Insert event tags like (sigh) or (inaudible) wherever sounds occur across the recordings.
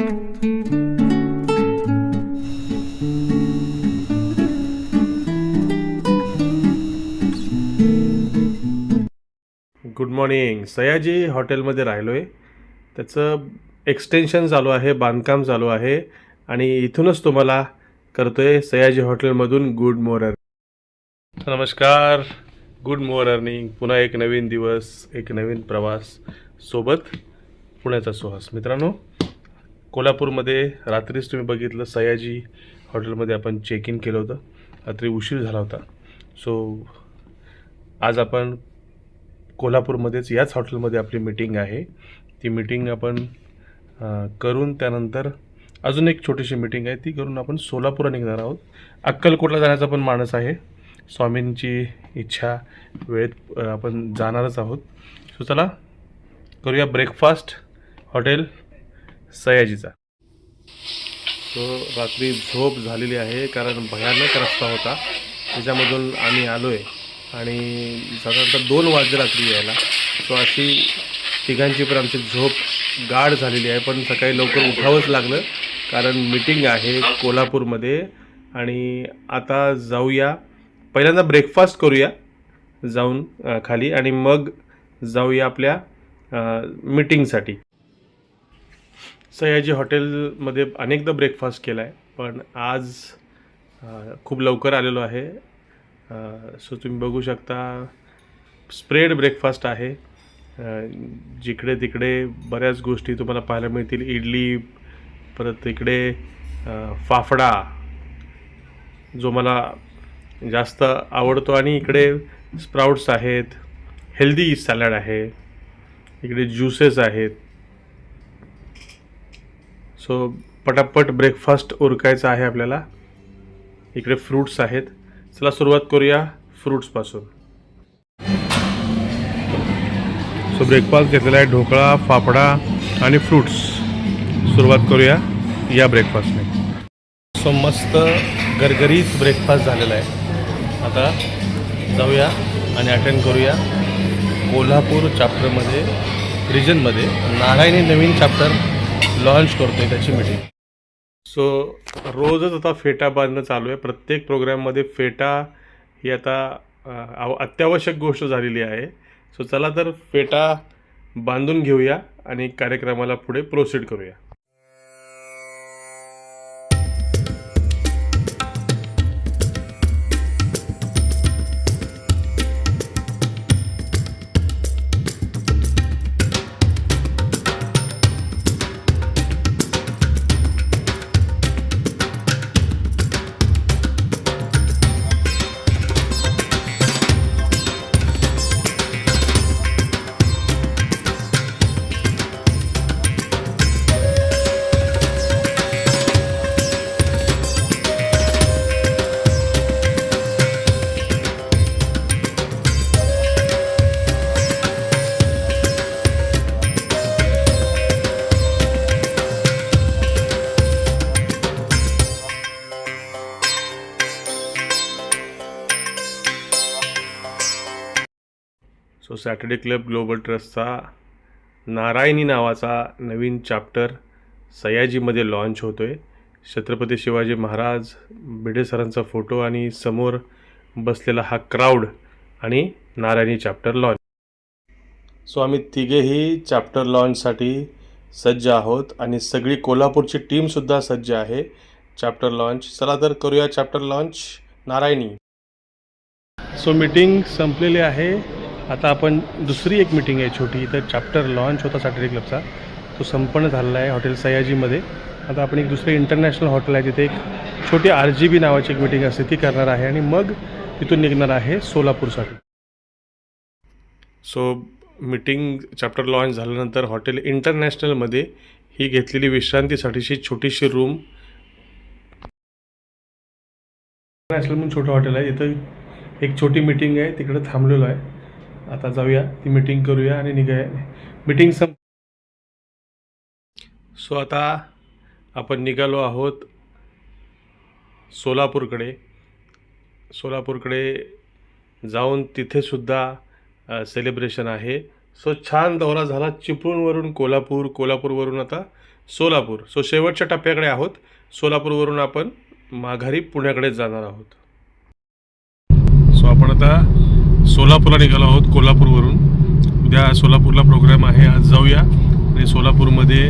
Good morning Sayaji हॉटेलमध्ये राहिलो आहे त्याचं एक्सटेन्शन चालू आहे बांधकाम चालू आहे आणि इथूनच तुम्हाला करतोय सयाजी हॉटेलमधून गुड मॉर्नर नमस्कार. गुड मॉर्निंग पुन्हा एक नवीन दिवस एक नवीन प्रवास सोबत पुण्याचा सुहास. मित्रांनो कोल्हापूरमध्ये रात्रीच तुम्ही बघितलं सयाजी हॉटेलमध्ये आपण चेक इन केलं होतं. रात्री उशीर झाला होता. सो आज आपण कोल्हापूरमध्येच याच हॉटेलमध्ये आपली मीटिंग आहे. ती मीटिंग आपण करून त्यानंतर अजून एक छोटीशी मीटिंग आहे. ती करून आपण सोलापूरला निघणार आहोत. अक्कलकोटला जाण्याचा पण मानस आहे. स्वामींची इच्छा वेळेत आपण जाणारच आहोत. सो चला करूया ब्रेकफास्ट हॉटेल सयाजीचा. सो रात्री झोप झालेली आहे कारण भयानक रस्ता होता. त्याच्यामधून आम्ही आलो आहे आणि साधारणतः दोन वाजले रात्री यायला. सो अशी तिघांची पण आमची झोप गाढ झालेली आहे. पण सकाळी लवकर उठावंच लागलं कारण मीटिंग आहे कोल्हापूरमध्ये. आणि आता जाऊया. पहिल्यांदा ब्रेकफास्ट करूया जाऊन खाली. आणि मग जाऊया आपल्या मीटिंगसाठी सयाजी हॉटेलमध्ये अनेकदा ब्रेकफास्ट केला आहे पण आज खूप लवकर आलेलो आहे. सो तुम्ही बघू शकता स्प्रेड ब्रेकफास्ट आहे. जिकडे तिकडे बऱ्याच गोष्टी तुम्हाला पाहायला मिळतील. इडली परत इकडे फाफडा जो मला जास्त आवडतो. आणि इकडे स्प्राउट्स आहेत. हेल्दी सॅलड आहे. इकडे ज्युसेस आहेत. सो पटापट ब्रेकफास्ट उरकायचा आहे आपल्याला. इकडे फ्रूट्स आहेत. चला सुरुवात करूया फ्रूट्सपासून सो ब्रेकफास्ट घेतलेला आहे ढोकळा फाफडा आणि फ्रूट्स सुरुवात करूया या ब्रेकफास्टने सो मस्त गरगरीत ब्रेकफास्ट झालेला आहे. आता जाऊया आणि अटेंड करूया कोल्हापूर चॅप्टरमध्ये रिजनमध्ये नारायणी नवीन चॅप्टर लॉन्च करतोय त्याची मीटिंग सो रोजच आता फेटा बांधणं चालू आहे. प्रत्येक प्रोग्राममध्ये फेटा ही आता आव- अत्यावश्यक गोष्ट झालेली आहे. सो चला तर फेटा बांधून घेऊया आणि कार्यक्रमाला पुढे प्रोसीड करूया. सो सॅटर्डे क्लब ग्लोबल ट्रस्टचा नारायणी नावाचा नवीन चॅप्टर सयाजीमध्ये लॉन्च होतो आहे छत्रपती शिवाजी महाराज भिडे सरांचा फोटो आणि समोर बसलेला हा क्राऊड आणि नारायणी चॅप्टर लॉन्च सो आम्ही तिघेही चॅप्टर लॉन्चसाठी सज्ज आहोत आणि सगळी कोल्हापूरची टीमसुद्धा सज्ज आहे चॅप्टर लॉन्च चला तर करूया chapter launch Narayani. So meeting संपलेली आहे. आता आपण दुसरी एक मीटिंग आहे छोटी इथं चॅप्टर लॉन्च होता सॅटर्डे क्लबचा तो संपन्न झालेला आहे हॉटेल सयाजीमध्ये. आता आपण एक दुसरं इंटरनॅशनल हॉटेल आहे तिथे एक छोटी आर जी बी नावाची एक मीटिंग असते ती करणार आहे आणि मग तिथून निघणार आहे सोलापूरसाठी. सो मीटिंग चॅप्टर लॉन्च झाल्यानंतर हॉटेल इंटरनॅशनलमध्ये ही घेतलेली विश्रांतीसाठीची छोटीशी रूम इंटरनॅशनल म्हणून छोटं हॉटेल आहे इथं एक छोटी मीटिंग आहे तिकडे थांबलेलो आहे. आता जाऊया ती मीटिंग करूया आणि निघाय. मीटिंग संप सो आता आपण निघालो आहोत सोलापूरकडे. सोलापूरकडे जाऊन तिथेसुद्धा सेलिब्रेशन आहे. सो छान दौरा झाला चिपळूणवरून कोल्हापूर कोल्हापूरवरून आता सोलापूर. सो शेवटच्या टप्प्याकडे आहोत. सोलापूरवरून आपण माघारी पुण्याकडे जाणार आहोत. सो आपण आता सोलापूरला निघालो आहोत कोल्हापूरवरून. उद्या सोलापूरला प्रोग्राम आहे आज जाऊया. आणि सोलापूरमध्ये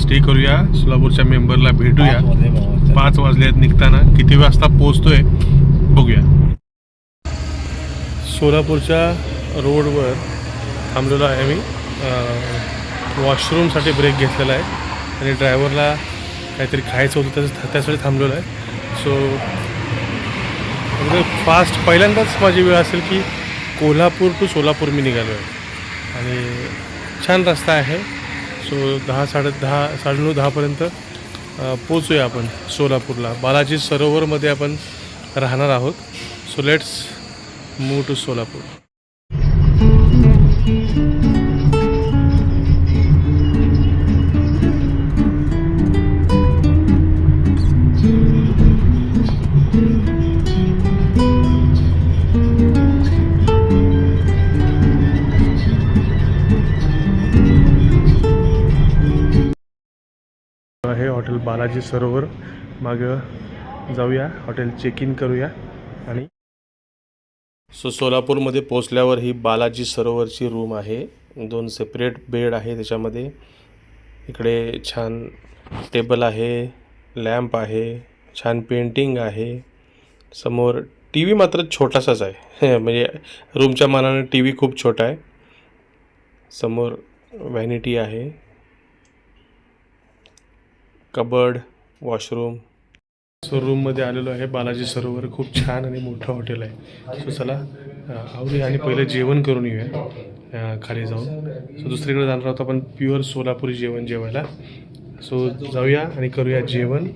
स्टे करूया. सोलापूरच्या मेंबरला भेटूया. पाच वाजल्यात निघताना. किती वाजता पोहोचतोय बघूया. सोलापूरच्या रोडवर थांबलेलो आहे मी वॉशरूमसाठी ब्रेक घेतलेला आहे. आणि ड्रायव्हरला काहीतरी खायचं होतं त्याचं त्यासाठी थांबलेलो आहे. सो एकदम फास्ट पहिल्यांदाच माझी वेळ असेल की कोल्हापूर टू सोलापूर मी निघालो आहे. आणि छान रस्ता आहे. सो दहा साडे दहा साडेनऊ दहापर्यंत पोचूया आपण सोलापूरला. बालाजी सरोवरमध्ये आपण राहणार आहोत. So let's move to Solapur. हे हॉटेल बालाजी सरोवर. मागं जाऊया हॉटेल चेक इन करूया आणि सो सोलापूरमध्ये पोचल्यावर ही बालाजी सरोवरची रूम आहे. दोन सेपरेट बेड आहे त्याच्यामध्ये. इकडे छान टेबल आहे लॅम्प आहे छान पेंटिंग आहे. समोर टी व्ही मात्र छोटासाच आहे. (laughs) म्हणजे रूमच्या मानाने टी व्ही खूप छोटा आहे. समोर व्हॅनिटी आहे. Cupboard washroom. सो रूममध्ये आलेलो आहे बालाजी सरोवर. खूप छान आणि मोठं हॉटेल आहे. सो चला आवडूया आणि पहिलं जेवण करून येऊया. खाली जाऊन. सो दुसरीकडे जाणार आहोत आपण प्युअर सोलापुरी जेवण जेवायला. सो जाऊया आणि करूया जेवण.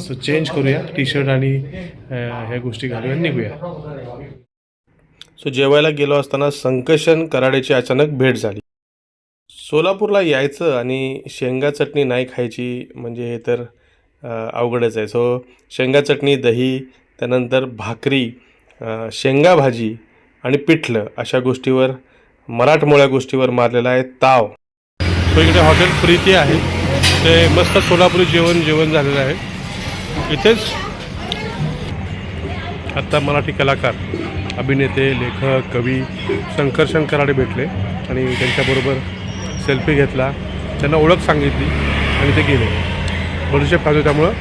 सो चेंज करूया. टी शर्ट आणि ह्या गोष्टी घालूया निघूया. सो जेवायला गेलो असताना संकशन कराडेची अचानक भेट झाली. सोलापूरला यायचं आणि शेंगा चटणी नाही खायची म्हणजे हे तर अवघडच आहे. सो शेंगा चटणी दही त्यानंतर भाकरी शेंगा भाजी आणि पिठलं अशा गोष्टीवर मराठमोळ्या गोष्टीवर मारलेला आहे ताव. सो इकडे हॉटेल प्रीती आहे. ते मस्त सोलापुरी जेवण जेवण झालेलं आहे. इथेच आत्ता मराठी कलाकार अभिनेते लेखक कवी शंकर शंकराडे भेटले आणि त्यांच्याबरोबर सेल्फी घेतला. त्यांना ओळख सांगितली आणि ते गेले. बडूशेप खातो त्यामुळं?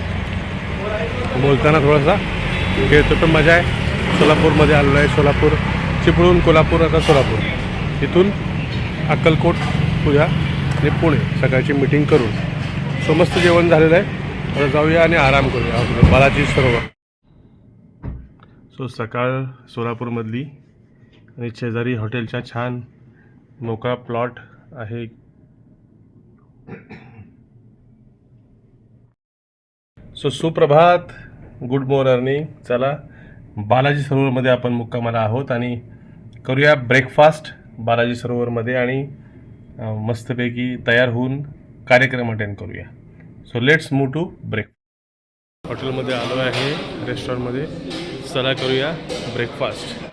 बोलताना थोडासा घेतो पण मजा आहे. सोलापूरमध्ये आलेलो आहे. सोलापूर चिपळूण कोल्हापूर आता सोलापूर. इथून अक्कलकोट पूजा आणि पुणे सकाळची मिटिंग करून. सो मस्त जेवण झालेलं आहे. आता जाऊया आणि आराम करूया. बालाजी सरोवर. सो सकाळ सोलापूरमधली आणि शेजारी हॉटेलच्या छान मोकळा प्लॉट आहे. सो सुप्रभात. गुड मॉर्निंग चला. बालाजी सरोवरमध्ये आपण मुक्कामाला आहोत आणि करूया ब्रेकफास्ट बालाजी सरोवरमध्ये आणि मस्तपैकी तयार होऊन कार्यक्रम अटेंड करूया. So let's move to break हॉटेलमध्ये आलो आहे रेस्टॉरंटमध्ये चला करूया ब्रेकफास्ट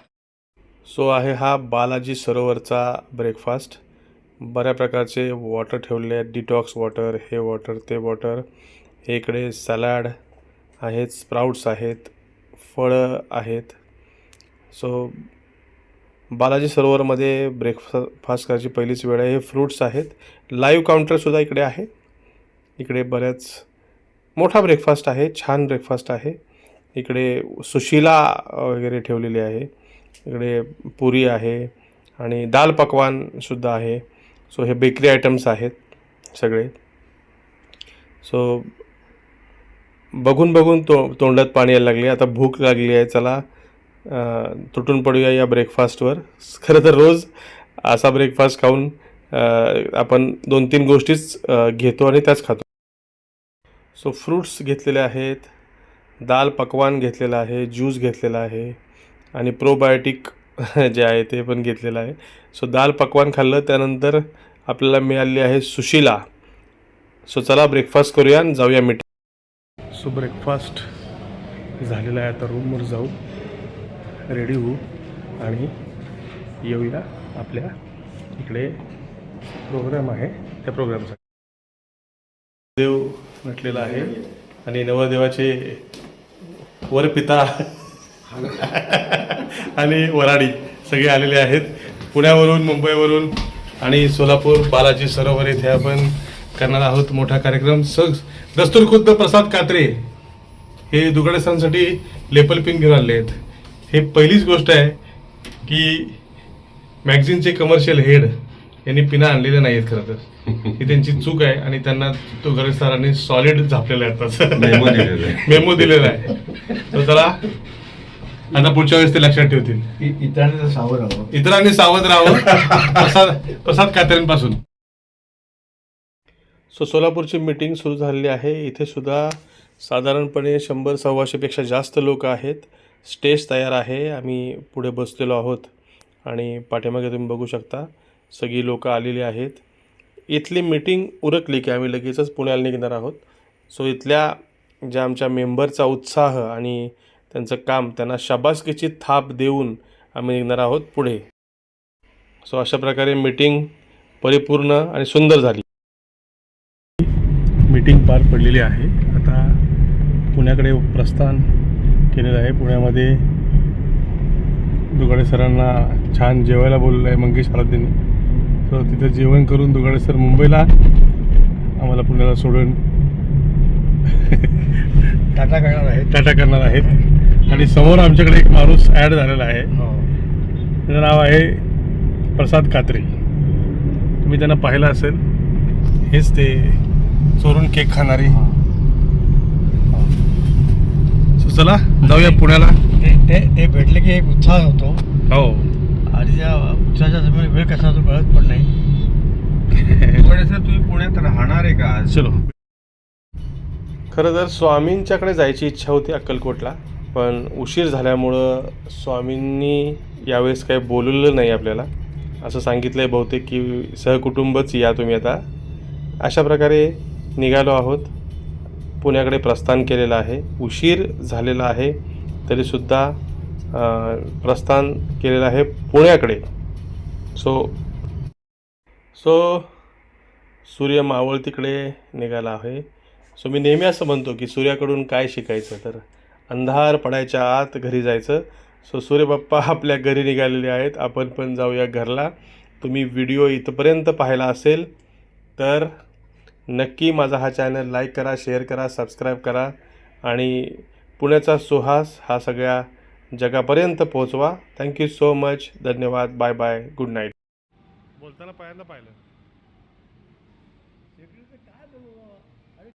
सो आहे हा बालाजी सरोवरचा ब्रेकफास्ट बऱ्या प्रकारचे वॉटर ठेवले आहेत. डिटॉक्स वॉटर हे वॉटर ते वॉटर हे इकडे सॅलाड आहेत स्प्राउट्स आहेत फळं आहेत. सो बालाजी सरोवरमध्ये ब्रेकफास्ट करायची पहिलीच वेळ आहे. हे फ्रूट्स आहेत. लाईव्ह काउंटरसुद्धा इकडे आहे. इकडे बऱ्याच मोठा ब्रेकफास्ट आहे छान ब्रेकफास्ट आहे. इकडे सुशिला वगैरे ठेवलेली आहे. इकडे पुरी आहे आणि दाल पकवानसुद्धा आहे. सो हे बेकरी आयटम्स आहेत सगळे. सो बघून बघून तो तोंडात पाणी यायला लागले. आता भूक लागली आहे. चला तुटून पडूया या ब्रेकफास्टवर खरं तर रोज असा ब्रेकफास्ट खाऊन आपण दोन तीन गोष्टीच घेतो आणि त्याच खातो. सो फ्रूट्स घेतलेले आहेत. दाल पकवान घेतलेलं आहे. ज्यूस घेतलेला आहे. आणि प्रोबायोटिक (laughs) जे आहे ते पण घेतलेलं आहे. सो दाल पकवान खाल्लं त्यानंतर आपल्याला मिळाली आहे सुशिला. सो चला ब्रेकफास्ट करूया आणि जाऊया मीटिंग सो ब्रेकफास्ट झालेला आहे. आता रूमवर जाऊ. रेडी होऊ. आणि येऊया आपल्या इकडे प्रोग्राम आहे. त्या प्रोग्रामसाठी देव म्हटलेला आहे. आणि नवदेवाचे वरपिता (laughs) आणि वराडी सगळे आलेले आहेत. पुण्यावरून मुंबईवरून आणि सोलापूर बालाजी सरोवर येथे आपण करणार आहोत मोठा कार्यक्रम. स दस्तूर खुद्द प्रसाद कात्रे हे दुगाडे सणांसाठी लेपल पिन घेऊन आले आहेत. हे पहिलीच गोष्ट आहे की मॅगझिनचे कमर्शियल हेड यांनी पिना आणलेल्या नाही आहेत खरं तर. ही त्यांची चूक आहे आणि त्यांना तो गणेश सरांनी सॉलिड झापलेला आहे मेमो दिलेला आहे. मेमो दिलेला आहे. तर जरा आता पुढच्या वेळेस ते लक्षात ठेवतील. इतरांना सावध राहावं. इतरांनी सावध राहावं. प्रसाद सो सोलापूरची मीटिंग सुरू झालेली आहे. इथे सुद्धा साधारणपणे शंभर सव्वाशेपेक्षा जास्त लोक आहेत. स्टेज तयार आहे. आम्ही पुढे बसलेलो आहोत आणि पाठीमागे तुम्ही बघू शकता सगळी लोक आलेली आहेत. इथली मीटिंग उरकली की आम्ही लगेचच पुण्याला निघणार आहोत. सो इथल्या ज्या आमच्या मेंबरचा उत्साह आणि त्यांचं काम त्यांना शाबासकीची थाप देऊन आम्ही निघणार आहोत पुढे. सो अशा प्रकारे मीटिंग परिपूर्ण आणि सुंदर झाली. मीटिंग पार पडलेली आहे. आता पुण्याकडे प्रस्थान केलेलं आहे. पुण्यामध्ये दुगाडे सरांना छान जेवायला बोललं आहे मंगेश आराध्यने तर तिथं जेवण करून दुगाडे सर मुंबईला आम्हाला पुण्याला सोडून टाटा करणार आहेत. टाटा करणार आहेत. आणि समोर आमच्याकडे एक माणूस ॲड झालेला आहे. हो. त्याचं नाव आहे प्रसाद कात्रे. तुम्ही त्यांना पाहिलं असेल. हेच ते चोरून केक खाणारे. चला जाऊया पुण्याला. ते ते ते भेटले की एक उत्साह होतो. हो. आणि त्या उत्साहाच्या जमीन वेळ कसा होतो कळत पण नाही. (laughs) सर तुम्ही पुण्यात राहणार आहे का चलो. खरं तर स्वामींच्याकडे जायची इच्छा होती अक्कलकोटला. पण उशीर झाल्यामुळं स्वामींनी यावेळेस काही बोलवलं नाही आपल्याला. असं सांगितलं आहे बहुतेक की सहकुटुंबच या तुम्ही आता. अशा प्रकारे निघालो आहोत. पुण्याकडे प्रस्थान केलेलं आहे. उशीर झालेला आहे. तरीसुद्धा प्रस्थान केलेलं आहे पुण्याकडे. सो सो सूर्य मावळतीकडे निघाला आहे. सो मी नेहमी असं म्हणतो की सूर्याकडून काय शिकायचं? तर अंधार पडायच्या आत घरी जायचं. सो सूर्यबाप्पा आपल्या घरी निघालेले आहेत. आपण पण जाऊया घरला. तुम्ही व्हिडिओ इथपर्यंत पाहिला असेल तर नक्की माझा हा चॅनल लाईक करा शेअर करा सबस्क्राईब करा आणि पुण्याचा सुहास हा सगळ्या जगापर्यंत पोहोचवा. थँक्यू सो मच धन्यवाद. बाय बाय गुड नाईट बोलताना पाहिलं पाहिलं.